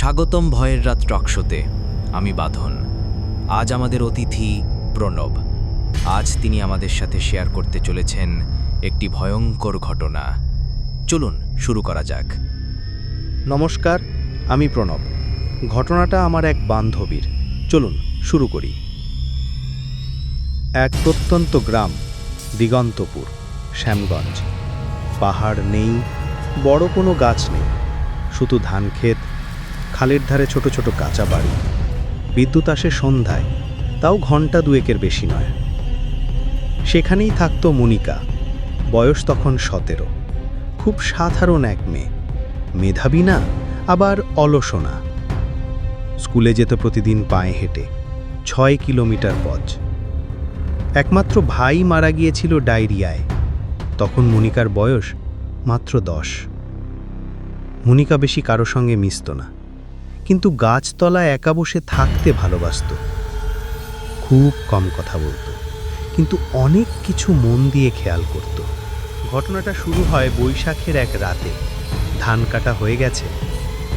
স্বাগতম ভয়ের রাত টকশোতে আমি বাঁধন। আজ আমাদের অতিথি প্রণব। আজ তিনি আমাদের সাথে শেয়ার করতে চলেছেন একটি ভয়ঙ্কর ঘটনা। চলুন, শুরু করা যাক। নমস্কার, আমি প্রণব। ঘটনাটা আমার এক বান্ধবীর। চলুন, শুরু করি। এক প্রত্যন্ত গ্রাম, দিগন্তপুর, শ্যামগঞ্জ। পাহাড় নেই, বড় কোনো গাছ নেই। শুধু ধান ক্ষেত খালের ধারে ছোট ছোট কাঁচা বাড়ি। বিদ্যুৎ আসে সন্ধ্যায়, তাও ঘণ্টা দুয়েকের বেশি নয়। সেখানেই থাকত মনিকা, বয়স তখন সতেরো। খুব সাধারণ এক মেয়ে। মেধাবী না, আবার অলসও না স্কুলে যেত প্রতিদিন পায়ে হেঁটে, ছয় কিলোমিটার পথ। একমাত্র ভাই মারা গিয়েছিল ডায়রিয়ায়। তখন মনিকার বয়স মাত্র দশ। মনিকা বেশি কারও সঙ্গে মিশত না। কিন্তু গাছতলায় একা বসে থাকতে ভালোবাসত। খুব কম কথা বলতো, কিন্তু অনেক কিছু মন দিয়ে খেয়াল করত। ঘটনাটা শুরু হয় বৈশাখের এক রাতে। ধান কাটা হয়ে গেছে,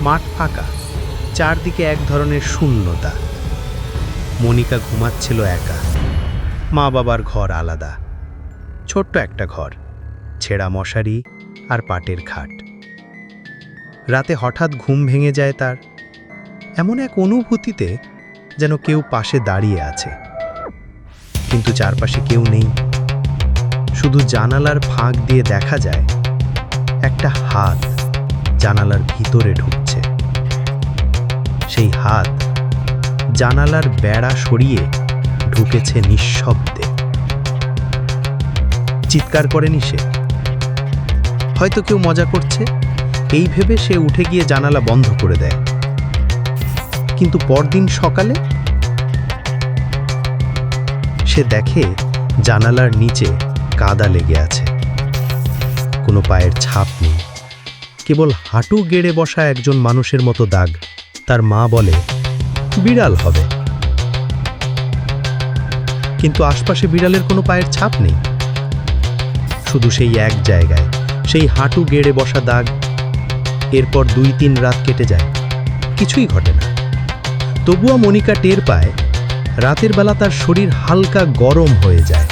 মাঠ ফাঁকা, চারদিকে এক ধরনের শূন্যতা। মনিকা ঘুমাচ্ছিল একা। মা বাবার ঘর আলাদা, ছোট্ট একটা ঘর, ছেঁড়া মশারি আর পাটের খাট। রাতে হঠাৎ ঘুম ভেঙে যায় তার। এমন এক অনুভূতিতে যেন কেউ পাশে দাঁড়িয়ে আছে। কিন্তু চারপাশে কেউ নেই। শুধু জানালার ফাঁক দিয়ে দেখা যায়, একটা হাত জানালার ভিতরে ঢুকছে। সেই হাত জানালার বেড়া সরিয়ে ঢুকেছে নিঃশব্দে। চিৎকার করেনি সে। হয়তো কেউ মজা করছে। এই ভেবে সে উঠে গিয়ে জানালা বন্ধ করে দেয়। কিন্তু পরদিন সকালে? সে দেখে জানালার নিচে কাদা লেগে আছে। কোনো পায়ের ছাপ নেই। কেবল হাঁটু গেড়ে বসা একজন মানুষের মতো দাগ। তার মা বলে, বিড়াল হবে। কিন্তু আশপাশে বিড়ালের কোনো পায়ের ছাপ নেই। শুধু সেই এক জায়গায়, সেই হাঁটু গেড়ে বসা দাগ। এরপর দুই তিন রাত কেটে যায়। কিছুই ঘটে না। তবুও মনিকা টের পায়, রাতের বেলা তার শরীর হালকা গরম হয়ে যায়।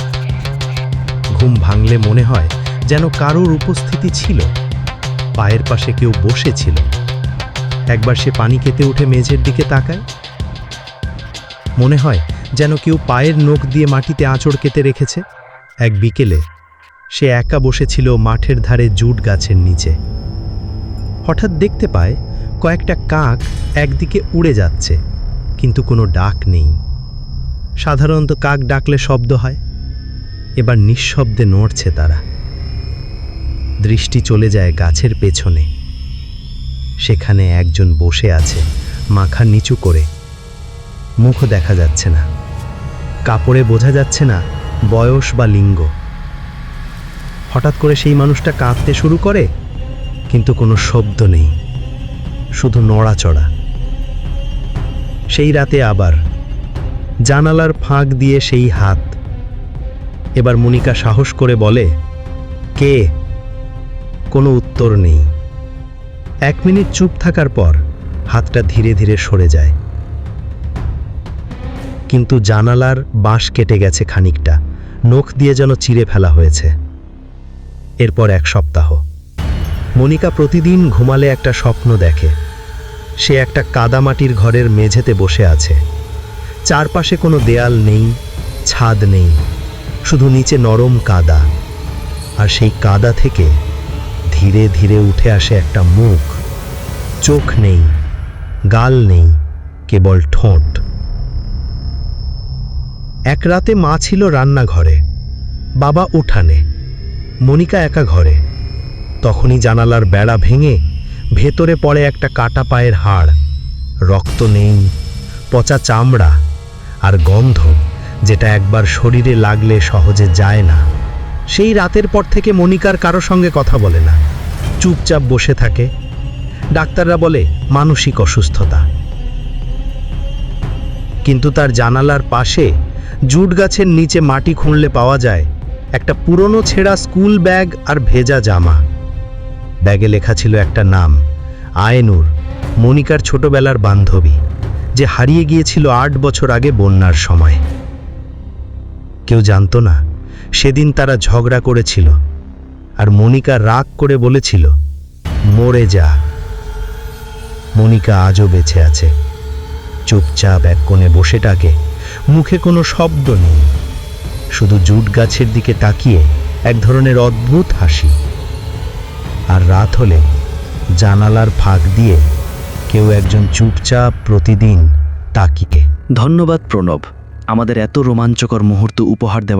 ঘুম ভাঙলে মনে হয় যেন কারোর উপস্থিতি ছিল, পায়ের পাশে কেউ বসেছিল। একবার সে পানি খেতে উঠে মেঝের দিকে তাকায়। মনে হয় যেন কেউ পায়ের নখ দিয়ে মাটিতে আঁচড় কেটে রেখেছে। এক বিকেলে সে একা বসেছিল মাঠের ধারে জুট গাছের নিচে। হঠাৎ দেখতে পায় কয়েকটা কাক একদিকে উড়ে যাচ্ছে। কিন্তু কোনো ডাক নেই। সাধারণত কাক ডাকলে শব্দ হয়, এবার নিঃশব্দে নড়ছে তারা। দৃষ্টি চলে যায় গাছের পেছনে। সেখানে একজন বসে আছে, মাখা নিচু করে। মুখও দেখা যাচ্ছে না। কাপড়ে বোঝা যাচ্ছে না বয়স বা লিঙ্গ। হঠাৎ করে সেই মানুষটা কাঁদতে শুরু করে, কিন্তু কোনো শব্দ নেই। শুধু নড়াচড়া। সেই রাতে আবার জানালার ফাঁক দিয়ে সেই হাত। এবার মনিকা সাহস করে বলে, কে? কোনো উত্তর নেই। এক মিনিট চুপ থাকার পর হাতটা ধীরে ধীরে সরে যায়। কিন্তু জানালার বাঁশ কেটে গেছে খানিকটা, নখ দিয়ে যেন চিরে ফেলা হয়েছে। এরপর এক সপ্তাহ। মনিকা প্রতিদিন ঘুমালে একটা স্বপ্ন দেখে। সে একটা কাদামাটির ঘরের মেঝেতে বসে আছে। চারপাশে কোনো দেয়াল নেই, ছাদ নেই, শুধু নিচে নরম কাদা। আর সেই কাদা থেকে ধীরে ধীরে উঠে আসে একটা মুখ। চোখ নেই, গাল নেই, কেবল ঠোঁট। এক রাতে মা ছিল রান্নাঘরে, বাবা উঠানে, মনিকা একা ঘরে। তখনই জানালার বেড়া ভেঙে ভেতরে পড়ে একটা কাটা পায়ের হাড়, রক্ত নেই, পচা চামড়া আর গন্ধ যেটা একবার শরীরে লাগলে সহজে যায় না। সেই রাতের পর থেকে মনিকার কারও সঙ্গে কথা বলে না। চুপচাপ বসে থাকে। ডাক্তাররা বলে, মানসিক অসুস্থতা। কিন্তু তার জানালার পাশে জুট গাছের নিচে মাটি খুঁড়লে পাওয়া যায় একটা পুরনো ছেঁড়া স্কুল ব্যাগ আর ভেজা জামা। ব্যাগে লেখা ছিল একটা নাম, আয়নুর, মনিকার ছোটবেলার বান্ধবী, যে হারিয়ে গিয়েছিল আট বছর আগে বন্যার সময়। কেউ জানতো না, সেদিন তারা ঝগড়া করেছিল, আর মনিকা রাগ করে বলেছিল, মরে যা। মনিকা আজও বেঁচে আছে। চুপচাপ এক কোণে বসে টাকে মুখে কোনো শব্দ নেই। শুধু জুট গাছের দিকে তাকিয়ে এক ধরনের অদ্ভুত হাসি। আর রাত হলে জানালার ফাঁক দিয়ে কেউ একজন চুপচাপ প্রতিদিন তাকিকে ধন্যবাদ প্রণব। আমাদের এত রোমাঞ্চকর মুহূর্ত উপহার দেওয়ার